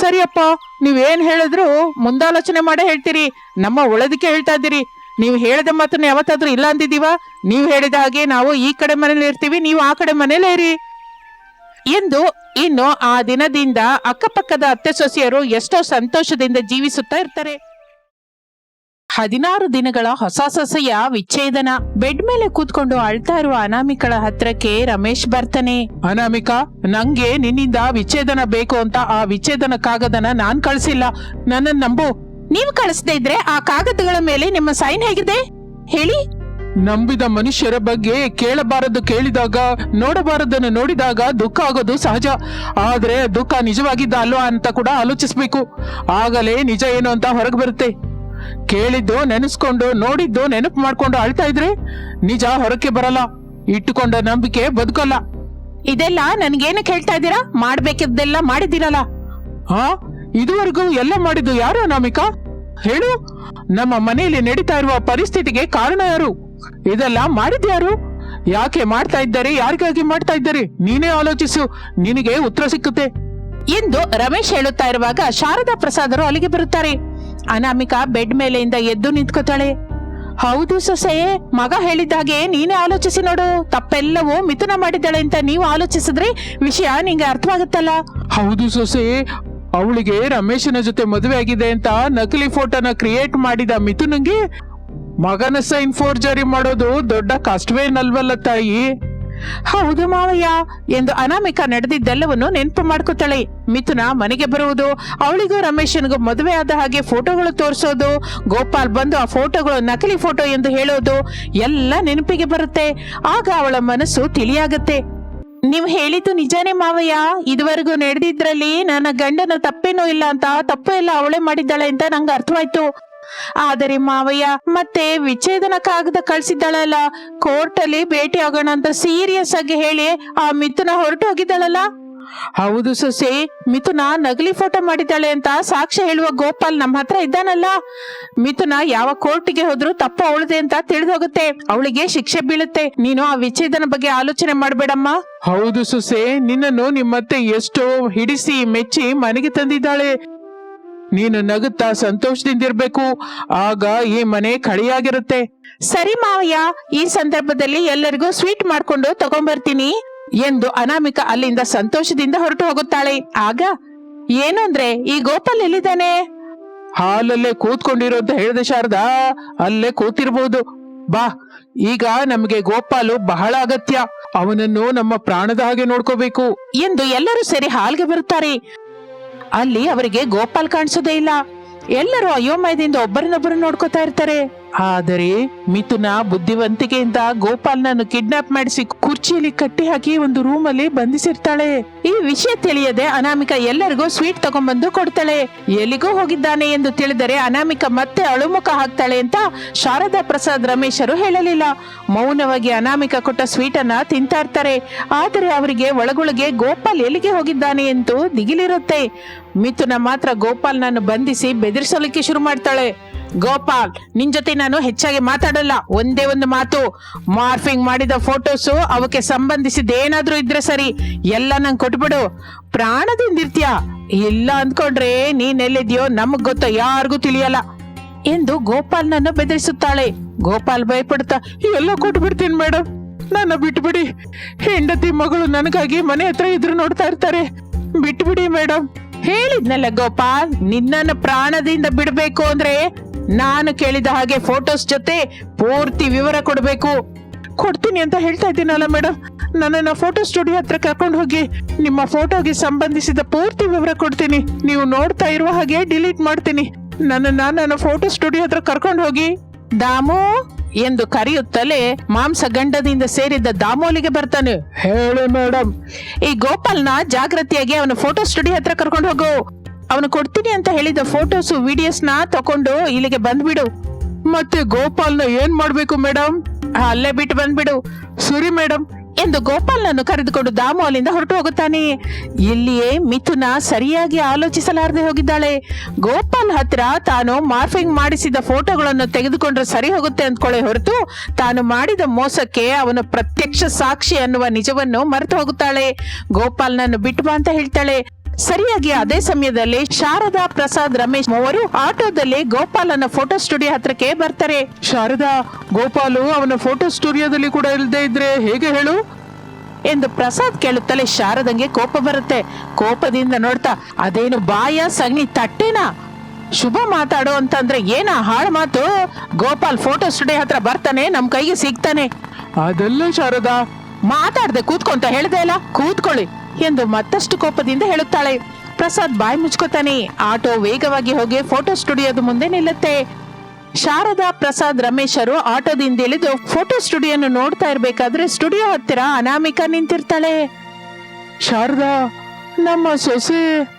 ಸರಿಯಪ್ಪ, ನೀವೇನ್ ಹೇಳಿದ್ರು ಮುಂದಾಲೋಚನೆ ಮಾಡೇ ಹೇಳ್ತೀರಿ. ನಮ್ಮ ಒಳದಕ್ಕೆ ಹೇಳ್ತಾ ಇದ್ದೀರಿ. ನೀವು ಹೇಳಿದ ಮಾತನ್ನ ಯಾವತ್ತಾದ್ರೂ ಇಲ್ಲ ಅಂದಿದ್ದೀವಾ? ನೀವು ಹೇಳಿದ ಹಾಗೆ ನಾವು ಈ ಕಡೆ ಮನೇಲಿ ಇರ್ತೀವಿ, ನೀವು ಆ ಕಡೆ ಮನೇಲೇ ಇರಿ. ಎಂದು ಇನ್ನು ಆ ದಿನದಿಂದ ಅಕ್ಕಪಕ್ಕದ ಅತ್ತೆ ಸೊಸೆಯರು ಎಷ್ಟೋ ಸಂತೋಷದಿಂದ ಜೀವಿಸುತ್ತಾ ಇರ್ತಾರೆ. ಹದಿನಾರು ದಿನಗಳ ಹೊಸ ಸೊಸೆಯ ವಿಚ್ಛೇದನ, ಬೆಡ್ ಮೇಲೆ ಕೂತ್ಕೊಂಡು ಅಳ್ತಾ ಇರುವ ಅನಾಮಿಕಳ ಹತ್ರಕ್ಕೆ ರಮೇಶ್ ಬರ್ತಾನೆ. ಅನಾಮಿಕಾ, ನಂಗೆ ನಿನ್ನಿಂದ ವಿಚ್ಛೇದನ ಬೇಕು ಅಂತ ಆ ವಿಚ್ಛೇದನ ಕಾಗದನ ನಾನ್ ಕಳ್ಸಿಲ್ಲ. ನನ್ನ ನಂಬು. ನೀವು ಕಳಿಸದೇ ಇದ್ರೆ ಆ ಕಾಗದಗಳ ಮೇಲೆ ನಿಮ್ಮ ಸೈನ್ ಹೇಗಿದೆ? ಹೇಳಿ. ನಂಬಿದ ಮನುಷ್ಯರ ಬಗ್ಗೆ ಕೇಳಬಾರದು ಕೇಳಿದಾಗ ನೋಡಬಾರದನ್ನು ನೋಡಿದಾಗ ದುಃಖ ಆಗೋದು ಸಹಜ. ಆದ್ರೆ ದುಃಖ ನಿಜವಾಗಿದ್ದ ಅಲ್ವಾ ಅಂತ ಕೂಡ ಆಲೋಚಿಸ್ಬೇಕು. ಆಗಲೇ ನಿಜ ಏನು ಅಂತ ಹೊರಗೆ ಬರುತ್ತೆ. ಕೇಳಿದ್ದು ನೆನೆಸ್ಕೊಂಡು ನೋಡಿದ್ದು ನೆನಪು ಮಾಡ್ಕೊಂಡು ಅಳ್ತಾ ಇದ್ರೆ ನಿಜ ಹೊರಕ್ಕೆ ಬರಲ್ಲ. ಇಟ್ಟುಕೊಂಡ ನಂಬಿಕೆ ಬದುಕಲ್ಲ. ಇದೆಲ್ಲ ನನ್ಗೇನಕ್ಕೆ ಹೇಳ್ತಾ ಇದ್ದೀರಾ? ಮಾಡ್ಬೇಕಿದ್ದೆಲ್ಲ ಮಾಡಿದ್ದೀರಲ್ಲ. ಹಾ ಇದುವರೆಗೂ ಎಲ್ಲ ಮಾಡಿದ್ದು ಯಾರು ಅನಾಮಿಕಾ? ಹೇಳು. ನಮ್ಮ ಮನೆಯಲ್ಲಿ ನಡೀತಾ ಇರುವ ಪರಿಸ್ಥಿತಿಗೆ ಕಾರಣ ಯಾರು? ಇದೆಲ್ಲ ಮಾಡಿದ್ಯಾರು? ಯಾಕೆ ಮಾಡ್ತಾ ಇದ್ದಾರೆ? ಯಾರಿಗಾಗಿ ಮಾಡ್ತಾ ಇದ್ದಾರೆ? ನೀನೇ ಆಲೋಚಿಸು. ನಿನಗೆ ಉತ್ತರ ಸಿಕ್ಕುತ್ತೆ. ಎಂದು ರಮೇಶ್ ಹೇಳುತ್ತಾ ಇರುವಾಗ ಶಾರದಾ ಪ್ರಸಾದರು ಅಲ್ಲಿಗೆ ಬರುತ್ತಾರೆ. ಅನಾಮಿಕಾ ಬೆಡ್ ಮೇಲೆಯಿಂದ ಎದ್ದು ನಿಂತ್ಕೋತಾಳೆ. ಹೌದು ಸೊಸೆ, ಮಗ ಹೇಳಿದ್ದಾಗೆ ನೀನೇ ಆಲೋಚಿಸಿ ನೋಡು. ತಪ್ಪೆಲ್ಲವೂ ಮಿಥುನ ಮಾಡಿದ್ದಾಳೆ ಅಂತ ನೀವು ಆಲೋಚಿಸಿದ್ರೆ ವಿಷಯ ನಿಂಗೆ ಅರ್ಥವಾಗುತ್ತಲ್ಲ. ಹೌದು ಸೊಸೆ, ಅವಳಿಗೆ ರಮೇಶನ ಜೊತೆ ಮದುವೆ ಆಗಿದೆ ಅಂತ ನಕಲಿ ಫೋಟೋನ ಕ್ರಿಯೇಟ್ ಮಾಡಿದ ಮಿಥುನ್ಗೆ ಮಗನ ಸೈನ್ ಫೋರ್ಜರಿ ಮಾಡೋದು ದೊಡ್ಡ ಕಷ್ಟವೇನಲ್ವಲ್ಲ ತಾಯಿ? ಹೌದು ಮಾವಯ್ಯ. ಎಂದು ಅನಾಮಿಕಾ ನಡೆದಿದ್ದೆಲ್ಲವನ್ನು ನೆನಪು ಮಾಡ್ಕೋತಾಳೆ. ಮಿಥುನ ಮನೆಗೆ ಬರುವುದು, ಅವಳಿಗೂ ರಮೇಶನಿಗೂ ಮದುವೆ ಆದ ಹಾಗೆ ಫೋಟೋಗಳು ತೋರಿಸೋದು, ಗೋಪಾಲ್ ಬಂದು ಆ ಫೋಟೋಗಳು ನಕಲಿ ಫೋಟೋ ಎಂದು ಹೇಳೋದು ಎಲ್ಲ ನೆನಪಿಗೆ ಬರುತ್ತೆ. ಆಗ ಅವಳ ಮನಸ್ಸು ತಿಳಿಯಾಗತ್ತೆ. ನೀವು ಹೇಳಿದ್ದು ನಿಜಾನೇ ಮಾವಯ್ಯ. ಇದುವರೆಗೂ ನಡೆದಿದ್ರಲ್ಲಿ ನನ್ನ ಗಂಡನ ತಪ್ಪೇನೂ ಇಲ್ಲ ಅಂತ, ತಪ್ಪು ಎಲ್ಲ ಅವಳೇ ಮಾಡಿದ್ದಾಳೆ ಅಂತ ನಂಗೆ ಅರ್ಥವಾಯ್ತು. ಆದರೆ ಮಾವಯ್ಯ, ಮತ್ತೆ ವಿಚ್ಛೇದನ ಕಾಗದ ಕಳ್ಸಿದ್ದಾಳಲ್ಲ? ಕೋರ್ಟ್ ಅಲ್ಲಿ ಭೇಟಿ ಆಗೋಣ ಅಂತ ಸೀರಿಯಸ್ ಆಗಿ ಹೇಳಿ ಆ ಮಿಥುನ ಹೊರಟು ಹೋಗಿದ್ದಾಳಲ್ಲ ಹೌದು ಸೊಸೆ, ಮಿಥುನ ನಗಲಿ ಫೋಟೋ ಮಾಡಿದ್ದಾಳೆ ಅಂತ ಸಾಕ್ಷ್ಯ ಹೇಳುವ ಗೋಪಾಲ್ ನಮ್ಮ ಹತ್ರ ಇದ್ದಾನಲ್ಲ. ಮಿಥುನ ಯಾವ ಕೋರ್ಟಿಗೆ ಹೋದ್ರು ತಪ್ಪು ಅವಳದೆ ಅಂತ ತಿಳಿದೋಗುತ್ತೆ. ಅವಳಿಗೆ ಶಿಕ್ಷೆ ಬೀಳುತ್ತೆ. ನೀನು ಆ ವಿಚ್ಛೇದನ ಬಗ್ಗೆ ಆಲೋಚನೆ ಮಾಡ್ಬೇಡಮ್ಮ. ಹೌದು ಸೊಸೆ, ನಿನ್ನನ್ನು ನಿಮ್ಮತ್ತೆ ಎಷ್ಟೋ ಹಿಡಿಸಿ ಮೆಚ್ಚಿ ಮನೆಗೆ ತಂದಿದ್ದಾಳೆ. ನೀನು ನಗುತ್ತಾ ಸಂತೋಷದಿಂದಿರ್ಬೇಕು ಆಗ ಈ ಮನೆ ಕಳಿಯಾಗಿರುತ್ತೆ ಸರಿ ಮಾವಯ್ಯ ಈ ಸಂದರ್ಭದಲ್ಲಿ ಎಲ್ಲರಿಗೂ ಸ್ವೀಟ್ ಮಾಡ್ಕೊಂಡು ತಗೊಂಡ್ಬರ್ತೀನಿ ಎಂದು ಅನಾಮಿಕ ಅಲ್ಲಿಂದ ಸಂತೋಷದಿಂದ ಹೊರಟು ಹೋಗುತ್ತಾಳೆ. ಆಗ ಏನು ಅಂದ್ರೆ ಈ ಗೋಪಾಲ್ ಎಲ್ಲಿದ್ದಾನೆ? ಹಾಲಲ್ಲೇ ಕೂತ್ಕೊಂಡಿರೋದ್ ಹೇಳಿದೆ ಶಾರದಾ ಅಲ್ಲೇ ಕೂತಿರ್ಬಹುದು ಬಾ ಈಗ ನಮಗೆ ಗೋಪಾಲು ಬಹಳ ಅಗತ್ಯ. ಅವನನ್ನು ನಮ್ಮ ಪ್ರಾಣದ ಹಾಗೆ ನೋಡ್ಕೋಬೇಕು. ಎಂದು ಎಲ್ಲರೂ ಸೇರಿ ಹಾಲ್ಗೆ ಬರುತ್ತಾರೆ. ಅಲ್ಲಿ ಅವರಿಗೆ ಗೋಪಾಲ್ ಕಾಣಿಸೋದೇ ಇಲ್ಲ. ಎಲ್ಲರೂ ಅಯೋಮಯದಿಂದ ಒಬ್ಬರನ್ನೊಬ್ಬರು ನೋಡ್ಕೋತಾ ಇರ್ತಾರೆ. ಆದರೆ ಮಿಥುನ ಬುದ್ಧಿವಂತಿಕೆಯಿಂದ ಗೋಪಾಲ್ನನ್ನು ಕಿಡ್ನಾಪ್ ಮಾಡಿಸಿ ಕುರ್ಚಿಯಲ್ಲಿ ಕಟ್ಟಿ ಹಾಕಿ ಒಂದು ರೂಮ್ ಅಲ್ಲಿ ಬಂಧಿಸಿರ್ತಾಳೆ. ಈ ವಿಷಯ ತಿಳಿಯದೆ ಅನಾಮಿಕ ಎಲ್ಲರಿಗೂ ಸ್ವೀಟ್ ತಗೊಂಡ್ಬಂದು ಕೊಡ್ತಾಳೆ. ಎಲ್ಲಿಗೂ ಹೋಗಿದ್ದಾನೆ ಎಂದು ತಿಳಿದರೆ ಅನಾಮಿಕ ಮತ್ತೆ ಅಳುಮುಖ ಹಾಕ್ತಾಳೆ ಅಂತ ಶಾರದಾ ಪ್ರಸಾದ್ ರಮೇಶರು ಹೇಳಲಿಲ್ಲ. ಮೌನವಾಗಿ ಅನಾಮಿಕ ಕೊಟ್ಟ ಸ್ವೀಟ್ ಅನ್ನ ತಿಂತಾ ಇರ್ತಾರೆ ಆದರೆ ಅವರಿಗೆ ಒಳಗೊಳಗೆ ಗೋಪಾಲ್ ಎಲ್ಲಿಗೆ ಹೋಗಿದ್ದಾನೆ ಎಂದು ದಿಗಿಲಿರುತ್ತೆ. ಮಿಥುನ ಮಾತ್ರ ಗೋಪಾಲ್ನನ್ನು ಬಂಧಿಸಿ ಬೆದರಿಸಲಿಕ್ಕೆ ಶುರು ಮಾಡ್ತಾಳೆ. ಗೋಪಾಲ್, ನಿನ್ ಜೊತೆ ನಾನು ಹೆಚ್ಚಾಗಿ ಮಾತಾಡಲ್ಲ. ಒಂದೇ ಒಂದು ಮಾತು. ಮಾರ್ಫಿಂಗ್ ಮಾಡಿದ ಫೋಟೋಸು ಅವಕ್ಕೆ ಸಂಬಂಧಿಸಿದ ಏನಾದ್ರೂ ಇದ್ರೆ ಸರಿ. ಎಲ್ಲ ನಂಗೆ ಕೊಟ್ಬಿಡು. ಪ್ರಾಣದಿಂದ ಇರ್ತೀಯ? ಇಲ್ಲ ಅಂದ್ಕೊಂಡ್ರೆ ನೀನ್ ಎಲ್ಲಿದ್ಯೋ ನಮಗ್ ಗೊತ್ತ ಯಾರಿಗೂ ತಿಳಿಯಲ್ಲ. ಎಂದು ಗೋಪಾಲ್ನನ್ನು ಬೆದರಿಸುತ್ತಾಳೆ. ಗೋಪಾಲ್ ಭಯಪಡ್ತಾ ಎಲ್ಲ ಕೊಟ್ಬಿಡ್ತೀನಿ ಮೇಡಮ್ ನನ್ನ ಬಿಟ್ಬಿಡಿ. ಹೆಂಡತಿ ಮಗಳು ನನಗಾಗಿ ಮನೆ ಹತ್ರ ಇದ್ರು ನೋಡ್ತಾ ಇರ್ತಾರೆ. ಬಿಟ್ಬಿಡಿ ಮೇಡಮ್ ಹೇಳಿದ್ನಲ್ಲ ಗೋಪಾಲ್, ನಿನ್ನನ್ನು ಪ್ರಾಣದಿಂದ ಬಿಡಬೇಕು ಅಂದ್ರೆ ನಾನು ಕೇಳಿದ ಹಾಗೆ ಫೋಟೋಸ್ ಜೊತೆ ಪೂರ್ತಿ ವಿವರ ಕೊಡಬೇಕು. ಕೊಡ್ತೀನಿ ಅಂತ ಹೇಳ್ತಾ ಇದ್ದೀನಲ್ಲ ಮೇಡಮ್ ನನ್ನನ್ನು ಫೋಟೋ ಸ್ಟುಡಿಯೋ ಹತ್ರ ಕರ್ಕೊಂಡು ಹೋಗಿ ನಿಮ್ಮ ಫೋಟೋಗೆ ಸಂಬಂಧಿಸಿದ ಪೂರ್ತಿ ವಿವರ ಕೊಡ್ತೀನಿ. ನೀವು ನೋಡ್ತಾ ಇರುವ ಹಾಗೆ ಡಿಲೀಟ್ ಮಾಡ್ತೀನಿ. ನನ್ನನ್ನ ನನ್ನ ಫೋಟೋ ಸ್ಟುಡಿಯೋ ಹತ್ರ ಕರ್ಕೊಂಡು ಹೋಗಿ. ದಾಮು ಎಂದು ಕರೆಯುತ್ತಲೇ ಮಾಂಸ ಗಂಡದಿಂದ ಸೇರಿದ್ದ ದಾಮೋಲಿಗೆ ಬರ್ತಾನೆ. ಹೇಳಿ ಮೇಡಮ್ ಈ ಗೋಪಾಲ್ನ ಜಾಗೃತಿಯಾಗಿ ಅವನ ಫೋಟೋ ಸ್ಟುಡಿಯೋ ಹತ್ರ ಕರ್ಕೊಂಡು ಹೋಗು. ಅವನು ಕೊಡ್ತೀನಿ ಅಂತ ಹೇಳಿದ ಫೋಟೋಸ್ ವಿಡಿಯೋಸ್ನ ತಕೊಂಡು ಇಲ್ಲಿಗೆ ಬಂದ್ಬಿಡು. ಮತ್ತೆ ಗೋಪಾಲ್ನ ಏನ್ ಮಾಡ್ಬೇಕು ಮೇಡಮ್ ಅಲ್ಲೇ ಬಿಟ್ಟು ಬಂದ್ಬಿಡು. ಸರಿ ಮೇಡಮ್ ಎಂದು ಗೋಪಾಲ್ನನ್ನು ಕರೆದುಕೊಂಡು ದಾಮು ಅಲ್ಲಿಂದ ಹೊರಟು ಹೋಗುತ್ತಾನೆ. ಇಲ್ಲಿಯೇ ಮಿಥುನ ಸರಿಯಾಗಿ ಆಲೋಚಿಸಲಾರದೆ ಹೋಗಿದ್ದಾಳೆ. ಗೋಪಾಲ್ ಹತ್ರ ತಾನು ಮಾರ್ಫಿಂಗ್ ಮಾಡಿಸಿದ ಫೋಟೋಗಳನ್ನು ತೆಗೆದುಕೊಂಡ್ರೆ ಸರಿ ಹೋಗುತ್ತೆ ಅಂದ್ಕೊಳ್ಳೆ ಹೊರತು ತಾನು ಮಾಡಿದ ಮೋಸಕ್ಕೆ ಅವನು ಪ್ರತ್ಯಕ್ಷ ಸಾಕ್ಷಿ ಅನ್ನುವ ನಿಜವನ್ನು ಮರೆತು ಹೋಗುತ್ತಾಳೆ. ಗೋಪಾಲ್ನನ್ನು ಬಿಟ್ಟು ಬಾ ಅಂತ ಹೇಳ್ತಾಳೆ. ಸರಿಯಾಗಿ ಅದೇ ಸಮಯದಲ್ಲಿ ಶಾರದಾ ಪ್ರಸಾದ್ ರಮೇಶ್ ಅವರು ಆಟೋದಲ್ಲಿ ಗೋಪಾಲನ ಫೋಟೋ ಸ್ಟುಡಿಯೋ ಹತ್ರಕ್ಕೆ ಬರ್ತಾರೆ. ಶಾರದಾ ಗೋಪಾಲು ಅವನ ಫೋಟೋ ಸ್ಟುಡಿಯೋದಲ್ಲಿ ಕೂಡ ಇಲ್ಲದೆ ಇದ್ರೆ ಹೇಗೆ ಹೇಳು? ಎಂದು ಪ್ರಸಾದ್ ಕೇಳುತ್ತಲೇ ಶಾರದಂಗೆ ಕೋಪ ಬರುತ್ತೆ. ಕೋಪದಿಂದ ನೋಡ್ತಾ ಅದೇನು ಬಾಯ ಸಗಣಿ ತಟ್ಟೇನಾ? ಶುಭ ಮಾತಾಡು ಅಂತಂದ್ರೆ ಏನ ಹಾಳು ಮಾತು? ಗೋಪಾಲ್ ಫೋಟೋ ಸ್ಟುಡಿಯೋ ಹತ್ರ ಬರ್ತಾನೆ ನಮ್ ಕೈಗೆ ಸಿಗ್ತಾನೆ. ಅದೆಲ್ಲ ಶಾರದಾ. ಮಾತಾಡ್ದೆ ಕೂತ್ಕೊಂತ ಹೇಳ್ದೆ ಅಲ್ಲ ಕೂತ್ಕೊಳ್ಳಿ. ಎಂದು ಮತ್ತಷ್ಟು ಕೋಪದಿಂದ ಹೇಳುತ್ತಾಳೆ. ಪ್ರಸಾದ್ ಬಾಯಿ ಮುಚ್ಕೋತಾನೆ. ಆಟೋ ವೇಗವಾಗಿ ಹೋಗಿ ಫೋಟೋ ಸ್ಟುಡಿಯೋದ ಮುಂದೆ ನಿಲ್ಲುತ್ತೆ. ಶಾರದಾ, ಪ್ರಸಾದ್ ರಮೇಶರು ಆಟೋದಿಂದ ಇಳಿದು ಫೋಟೋ ಸ್ಟುಡಿಯೋನ ನೋಡ್ತಾ ಇರ್ಬೇಕಾದ್ರೆ ಸ್ಟುಡಿಯೋ ಹತ್ತಿರ ಅನಾಮಿಕಾ ನಿಂತಿರ್ತಾಳೆ. ಶಾರದಾ, ನಮ್ಮ ಸೊಸೆ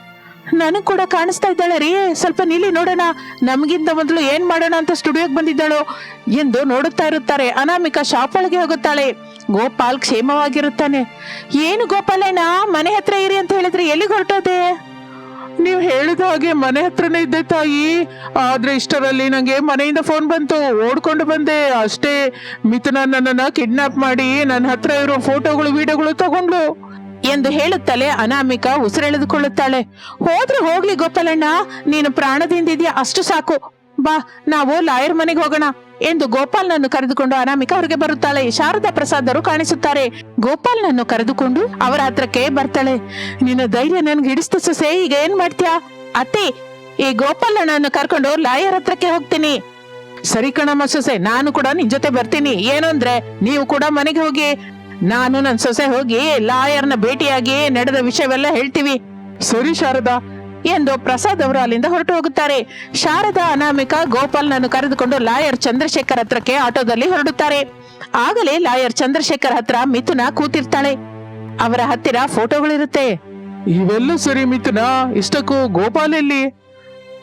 ನನಗ್ ಕೂಡ ಕಾಣಿಸ್ತಾ ಇದ್ದಾಳೆ ರೀ. ಸ್ವಲ್ಪ ನೀಲಿ ನೋಡೋಣ. ನಮಗಿಂತ ಮೊದಲು ಏನ್ ಮಾಡೋಣ ಅಂತ ಸ್ಟುಡಿಯೋಗೆ ಬಂದಿದ್ದಾಳು. ಎಂದು ನೋಡುತ್ತಾ ಇರುತ್ತಾರೆ. ಅನಾಮಿಕಾ ಶಾಪ್ ಒಳಗೆ ಹೋಗುತ್ತಾಳೆ. ಗೋಪಾಲ್ ಕ್ಷೇಮವಾಗಿರುತ್ತಾನೆ. ಏನು ಗೋಪಾಲೇನಾ ಮನೆ ಹತ್ರ ಇರಿ ಅಂತ ಹೇಳಿದ್ರೆ ಎಲ್ಲಿಗೆ ಹೊರಟೋದೆ? ನೀವು ಹೇಳಿದ ಹಾಗೆ ಮನೆ ಹತ್ರನೇ ಇದ್ದೆ ತಾಯಿ. ಆದ್ರೆ ಇಷ್ಟರಲ್ಲಿ ನಂಗೆ ಮನೆಯಿಂದ ಫೋನ್ ಬಂತು. ಓಡ್ಕೊಂಡು ಬಂದೆ. ಅಷ್ಟೇ ಮಿಥುನ ನನ್ನನ್ನ ಕಿಡ್ನಾಪ್ ಮಾಡಿ ನನ್ನ ಹತ್ರ ಇರೋ ಫೋಟೋಗಳು, ವಿಡಿಯೋಗಳು ತಗೊಂಡ್ಲು ಎಂದು ಹೇಳುತ್ತಲೇ ಅನಾಮಿಕ ಉಸಿರೆಳೆದುಕೊಳ್ಳುತ್ತಾಳೆ. ಹೋದ್ರೆ ಹೋಗ್ಲಿ ಗೋಪಾಲಣ್ಣ, ನೀನು ಪ್ರಾಣದಿಂದಿದ್ಯಾ ಅಷ್ಟು ಸಾಕು. ಬಾ, ನಾವು ಲಾಯರ್ ಮನೆಗೆ ಹೋಗೋಣ ಎಂದು ಗೋಪಾಲ್ನನ್ನು ಕರೆದುಕೊಂಡು ಅನಾಮಿಕ ಹೊರಗೆ ಬರುತ್ತಾಳೆ. ಶಾರದಾ ಪ್ರಸಾದರು ಕಾಣಿಸುತ್ತಾರೆ. ಗೋಪಾಲ್ನನ್ನು ಕರೆದುಕೊಂಡು ಅವರ ಹತ್ರಕ್ಕೆ ಬರ್ತಾಳೆ. ನಿನ್ನ ಧೈರ್ಯ ನನ್ಗೆ ಹಿಡಿಸ್ತು ಸೊಸೆ, ಈಗ ಏನ್ ಮಾಡ್ತೀಯಾ? ಅತ್ತೆ, ಈ ಗೋಪಾಲಣ್ಣನ್ನು ಕರ್ಕೊಂಡು ಲಾಯರ್ ಹತ್ರಕ್ಕೆ ಹೋಗ್ತೀನಿ. ಸರಿ ಕಣಮ್ಮ ಸೊಸೆ, ನಾನು ಕೂಡ ನಿನ್ ಜೊತೆ ಬರ್ತೀನಿ. ಏನು ಅಂದ್ರೆ ನೀವು ಕೂಡ ಮನೆಗೆ ಹೋಗಿ ನಾನು ನನ್ ಸೊಸೆ ಹೋಗಿ ಲಾಯರ್ನ ಭೇಟಿಯಾಗಿ ನಡೆದ ವಿಷಯವೆಲ್ಲ ಹೇಳ್ತೀವಿ. ಸರಿ ಶಾರದಾ ಎಂದು ಪ್ರಸಾದ್ ಅವರು ಅಲ್ಲಿಂದ ಹೊರಟು ಹೋಗುತ್ತಾರೆ. ಶಾರದಾ ಅನಾಮಿಕ ಗೋಪಾಲ್ನನ್ನು ಕರೆದುಕೊಂಡು ಲಾಯರ್ ಚಂದ್ರಶೇಖರ್ ಹತ್ರಕ್ಕೆ ಆಟೋದಲ್ಲಿ ಹೊರಡುತ್ತಾರೆ. ಆಗಲೇ ಲಾಯರ್ ಚಂದ್ರಶೇಖರ್ ಹತ್ರ ಮಿಥುನ ಕೂತಿರ್ತಾಳೆ. ಅವರ ಹತ್ತಿರ ಫೋಟೋಗಳಿರುತ್ತೆ. ಇವೆಲ್ಲ ಸರಿ ಮಿಥುನ ಇಷ್ಟಕ್ಕೂ ಗೋಪಾಲ್ ಎಲ್ಲಿ?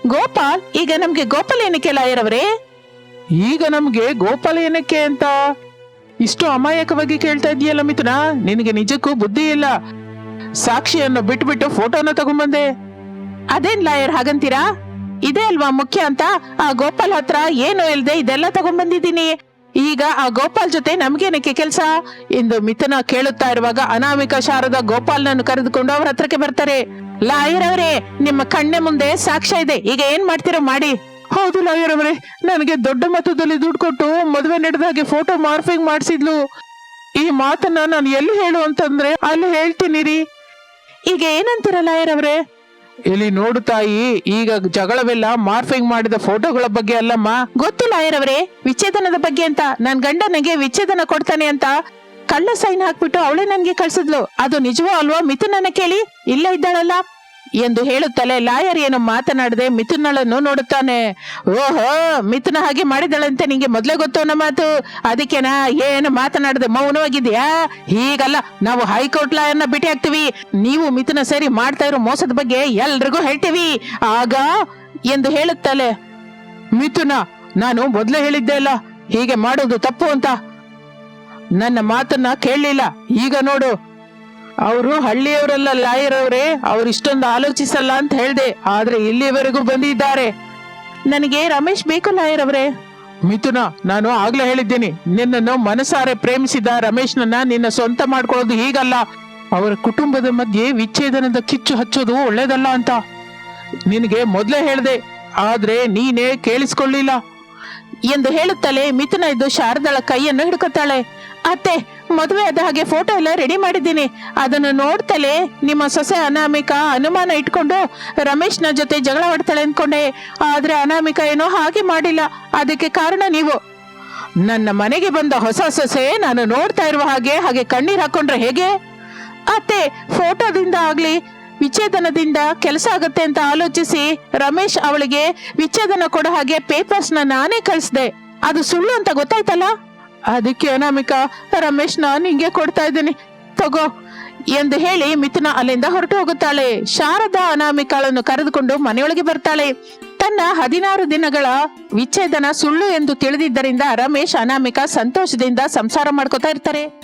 ಗೋಪಾಲ್ ಈಗ ನಮ್ಗೆ ಗೋಪಾಲ್ ಏನಕ್ಕೆ ಲಾಯರ್ ಅವರೇ? ಈಗ ನಮ್ಗೆ ಗೋಪಾಲ್ ಏನಕ್ಕೆ ಅಂತ? ಇಷ್ಟು ಅಮಾಯಕವಾಗಿ ಕೇಳ್ತಾ ಇದೀಯಲ್ಲ ಮಿಥುನ? ನಿನಗೆ ನಿಜಕ್ಕೂ ಬುದ್ಧಿ ಇಲ್ಲ. ಸಾಕ್ಷಿಯನ್ನು ಬಿಟ್ಬಿಟ್ಟು ಫೋಟೋನ ತಗೊಂಬಂದೆ. ಅದೇನ್ ಲಾಯರ್ ಹಾಗಂತೀರಾ? ಇದೇ ಅಲ್ವಾ ಮುಖ್ಯ ಅಂತ? ಆ ಗೋಪಾಲ್ ಹತ್ರ ಏನು ಇಲ್ದೆ ಇದೆಲ್ಲ ತಗೊಂಡ್ಬಂದಿದ್ದೀನಿ ಈಗ ಆ ಗೋಪಾಲ್ ಜೊತೆ ನಮ್ಗೇನಕ್ಕೆ ಕೆಲ್ಸ? ಎಂದು ಮಿಥುನ ಕೇಳುತ್ತಾ ಇರುವಾಗ ಅನಾಮಿಕ ಶಾರದ ಗೋಪಾಲ್ನನ್ನು ಕರೆದುಕೊಂಡು ಅವ್ರ ಹತ್ರಕ್ಕೆ ಬರ್ತಾರೆ. ಲಾಯರ್ ಅವರೇ, ನಿಮ್ಮ ಕಣ್ಣೆ ಮುಂದೆ ಸಾಕ್ಷ್ಯ ಇದೆ. ಈಗ ಏನ್ ಮಾಡ್ತೀರೋ ಮಾಡಿ. ಹೌದು ಲಾಯರ್ ಅವರೇ ನನಗೆ ದೊಡ್ಡ ಮೊತ್ತದಲ್ಲಿ ದುಡ್ಡು ಕೊಟ್ಟು ಮದುವೆ ನಡೆದಾಗೆ ಫೋಟೋ ಮಾರ್ಫಿಂಗ್ ಮಾಡಿಸಿದ್ಲು. ಈ ಮಾತನ್ನ ನಾನು ಎಲ್ಲಿ ಹೇಳು ಅಂತಂದ್ರೆ ಅಲ್ಲಿ ಹೇಳ್ತೀನಿ ರೀ ಈಗ ಏನಂತೀರ ಲಾಯರ್ ಅವರೇ? ಇಲ್ಲಿ ನೋಡು ತಾಯಿ ಈಗ ಜಗಳವೆಲ್ಲ ಮಾರ್ಫಿಂಗ್ ಮಾಡಿದ ಫೋಟೋಗಳ ಬಗ್ಗೆ ಅಲ್ಲಮ್ಮ. ಗೊತ್ತು ಲಾಯರ್ ಅವರೇ ವಿಚ್ಛೇದನದ ಬಗ್ಗೆ ಅಂತ. ನನ್ ಗಂಡ ನನಗೆ ವಿಚ್ಛೇದನ ಕೊಡ್ತಾನೆ ಅಂತ. ಕಳ್ಳ ಸೈನ್ ಹಾಕ್ಬಿಟ್ಟು ಅವಳೇ ನನ್ಗೆ ಕಳ್ಸಿದ್ಲು. ಅದು ನಿಜವೋ ಅಲ್ವೋ ಮಿಥುನನ್ನ ಕೇಳಿ? ಇಲ್ಲೇ ಇದ್ದಾಳಲ್ಲ. ಎಂದು ಹೇಳುತ್ತಲೇ ಲಾಯರ್ ಏನು ಮಾತನಾಡದೆ ಮಿಥುನಳನ್ನು ನೋಡುತ್ತಾನೆ. ಓಹೋ, ಮಿಥುನ ಹಾಗೆ ಮಾಡಿದಳಂತೆ ನಿಂಗೆ ಮೊದಲೇ ಗೊತ್ತು ಅನ್ನೋ ಮಾತು. ಅದಕ್ಕೆನಾ ಏನು ಮಾತನಾಡದೆ ಮೌನವಾಗಿದ್ಯಾ ಹೀಗಲ್ಲ, ನಾವು ಹೈಕೋರ್ಟ್ ಲಾಯರ್ನ ಭೇಟಿ ಆಗ್ತೀವಿ. ನೀವು ಮಿಥುನ ಸರಿ ಮಾಡ್ತಾ ಇರೋ ಮೋಸದ ಬಗ್ಗೆ ಎಲ್ರಿಗೂ ಹೇಳ್ತೀವಿ. ಆಗ ಎಂದು ಹೇಳುತ್ತಲೇ, ಮಿಥುನ, ನಾನು ಮೊದಲೇ ಹೇಳಿದ್ದೆ ಅಲ್ಲ, ಹೀಗೆ ಮಾಡೋದು ತಪ್ಪು ಅಂತ. ನನ್ನ ಮಾತನ್ನ ಕೇಳಲಿಲ್ಲ. ಈಗ ನೋಡು ಅವರು ಹಳ್ಳಿಯವರಲ್ಲ ಲಾಯರ್ ಅವರೇ ಅವ್ರು ಇಷ್ಟೊಂದು ಆಲೋಚಿಸಲ್ಲ ಅಂತ ಹೇಳ್ದೆ. ಆದ್ರೆ ಇಲ್ಲಿವರೆಗೂ ಬಂದಿದ್ದಾರೆ. ನನಗೆ ರಮೇಶ್ ಬೇಕು ಲಾಯರ್ ಅವರೇ ಮಿಥುನ ನಾನು ಆಗ್ಲೇ ಹೇಳಿದ್ದೀನಿ. ನಿನ್ನನ್ನು ಮನಸಾರೆ ಪ್ರೇಮಿಸಿದ ರಮೇಶ್ನನ್ನ ನಿನ್ನ ಸ್ವಂತ ಮಾಡ್ಕೊಳ್ಳೋದು ಹೀಗಲ್ಲ. ಅವರ ಕುಟುಂಬದ ಮಧ್ಯೆ ವಿಚ್ಛೇದನದ ಕಿಚ್ಚು ಹಚ್ಚೋದು ಒಳ್ಳೇದಲ್ಲ ಅಂತ. ನಿನಗೆ ಮೊದಲೇ ಹೇಳ್ದೆ ಆದ್ರೆ ನೀನೇ ಕೇಳಿಸ್ಕೊಳ್ಳಿಲ್ಲ. ಎಂದು ಹೇಳುತ್ತಲೇ ಮಿಥುನ ಇದ್ದು ಶಾರದಾಳ ಕೈಯನ್ನು ಹಿಡ್ಕೊತಾಳೆ. ಅತ್ತೆ ಮದುವೆ ಆದ ಹಾಗೆ ಫೋಟೋ ಎಲ್ಲ ರೆಡಿ ಮಾಡಿದ್ದೀನಿ. ಅದನ್ನು ನೋಡ್ತಲೇ ನಿಮ್ಮ ಸೊಸೆ ಅನಾಮಿಕ ಅನುಮಾನ ಇಟ್ಕೊಂಡು ರಮೇಶ್ನ ಜೊತೆ ಜಗಳ ಆಡ್ತಾಳೆ ಅನ್ಕೊಂಡೆ ಆದ್ರೆ ಅನಾಮಿಕ ಏನೋ ಹಾಗೆ ಮಾಡಿಲ್ಲ. ಅದಕ್ಕೆ ಕಾರಣ ನೀವು. ನನ್ನ ಮನೆಗೆ ಬಂದ ಹೊಸ ಸೊಸೆ ನಾನು ನೋಡ್ತಾ ಇರುವ ಹಾಗೆ ಹಾಗೆ ಕಣ್ಣೀರ್ ಹಾಕೊಂಡ್ರೆ ಹೇಗೆ? ಅತ್ತೆ ಫೋಟೋದಿಂದ ಆಗ್ಲಿ, ವಿಚ್ಛೇದನದಿಂದ ಕೆಲಸ ಆಗತ್ತೆ ಅಂತ ಆಲೋಚಿಸಿ ರಮೇಶ್ ಅವಳಿಗೆ ವಿಚ್ಛೇದನ ಕೊಡೋ ಹಾಗೆ ಪೇಪರ್ಸ್ನ ನಾನೇ ಕಳಿಸ್ದೆ. ಅದು ಸುಳ್ಳು ಅಂತ ಗೊತ್ತಾಯ್ತಲ್ಲ? ಅದಕ್ಕೆ ಅನಾಮಿಕಾ ರಮೇಶ್ನ ನಿಂಗೆ ಕೊಡ್ತಾ ಇದ್ದೀನಿ. ತಗೋ ಎಂದು ಹೇಳಿ ಮಿಥುನ ಅಲ್ಲಿಂದ ಹೊರಟು ಹೋಗುತ್ತಾಳೆ. ಶಾರದಾ ಅನಾಮಿಕಾಳನ್ನು ಕರೆದುಕೊಂಡು ಮನೆಯೊಳಗೆ ಬರ್ತಾಳೆ. ತನ್ನ ಹದಿನಾರು ದಿನಗಳ ವಿಚ್ಛೇದನ ಸುಳ್ಳು ಎಂದು ತಿಳಿದಿದ್ದರಿಂದ ರಮೇಶ್ ಅನಾಮಿಕಾ ಸಂತೋಷದಿಂದ ಸಂಸಾರ ಮಾಡ್ಕೋತಾ ಇರ್ತಾರೆ.